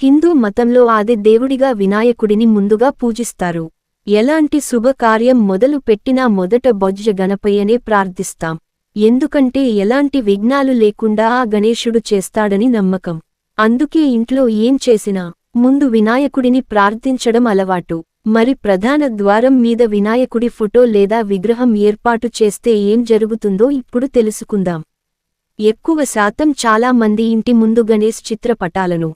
హిందూ మతంలో ఆది దేవుడిగా వినాయకుడిని ముందుగా పూజిస్తారు. ఎలాంటి శుభకార్యం మొదలు పెట్టినా మొదట బొజ్జ గణపయ్యనే ప్రార్థిస్తాం. ఎందుకంటే ఎలాంటి విఘ్నాలు లేకుండా ఆ గణేశుడు చేస్తాడని నమ్మకం. అందుకే ఇంట్లో ఏం చేసినా ముందు వినాయకుడిని ప్రార్థించడం అలవాటు. మరి ప్రధాన ద్వారం మీద వినాయకుడి ఫోటో లేదా విగ్రహం ఏర్పాటు చేస్తే ఏం జరుగుతుందో ఇప్పుడు తెలుసుకుందాం. ఎక్కువ శాతం చాలా మంది ఇంటి ముందు గణేష్ చిత్రపటాలను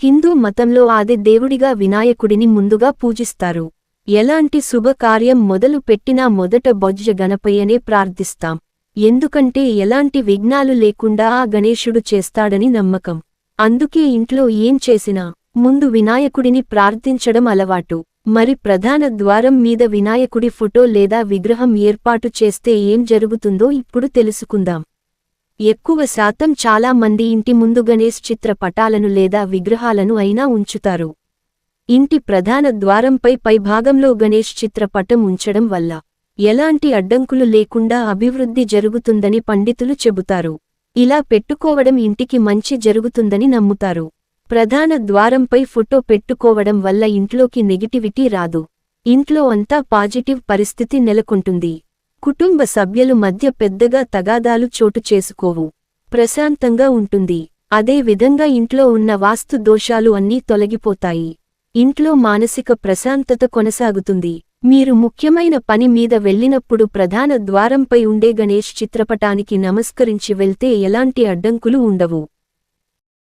హిందూ మతంలో ఆది దేవుడిగా వినాయకుడిని ముందుగా పూజిస్తారు. ఎలాంటి శుభకార్యం మొదలు పెట్టినా మొదట బొజ్జ గణపయ్యనే ప్రార్థిస్తాం. ఎందుకంటే ఎలాంటి విఘ్నాలు లేకుండా ఆ గణేశుడు చేస్తాడని నమ్మకం. అందుకే ఇంట్లో ఏం చేసినా ముందు వినాయకుడిని ప్రార్థించడం అలవాటు. మరి ప్రధాన ద్వారం మీద వినాయకుడి ఫోటో లేదా విగ్రహం ఏర్పాటు చేస్తే ఏం జరుగుతుందో ఇప్పుడు తెలుసుకుందాం. ఎక్కువ శాతం చాలా మంది ఇంటి ముందు గణేష్ చిత్రపటాలను లేదా విగ్రహాలను అయినా ఉంచుతారు. ఇంటి ప్రధాన ద్వారంపై పైభాగంలో గణేష్ చిత్రపటం ఉంచడం వల్ల ఎలాంటి అడ్డంకులు లేకుండా అభివృద్ధి జరుగుతుందని పండితులు చెబుతారు. ఇలా పెట్టుకోవడం ఇంటికి మంచి జరుగుతుందని నమ్ముతారు. ప్రధాన ద్వారంపై ఫోటో పెట్టుకోవడం వల్ల ఇంట్లోకి నెగిటివిటీ రాదు. ఇంట్లో అంతా పాజిటివ్ పరిస్థితి నెలకొంటుంది. కుటుంబ సభ్యులు మధ్య పెద్దగా తగాదాలు చోటు చేసుకోవు. ప్రశాంతంగా ఉంటుంది. అదే విధంగా ఇంట్లో ఉన్న వాస్తు దోషాలు అన్నీ తొలగిపోతాయి. ఇంట్లో మానసిక ప్రశాంతత కొనసాగుతుంది. మీరు ముఖ్యమైన పని మీద వెళ్ళినప్పుడు ప్రధాన ద్వారంపై ఉండే గణేష్ చిత్రపటానికి నమస్కరించి వెళ్తే ఎలాంటి అడ్డంకులు ఉండవు.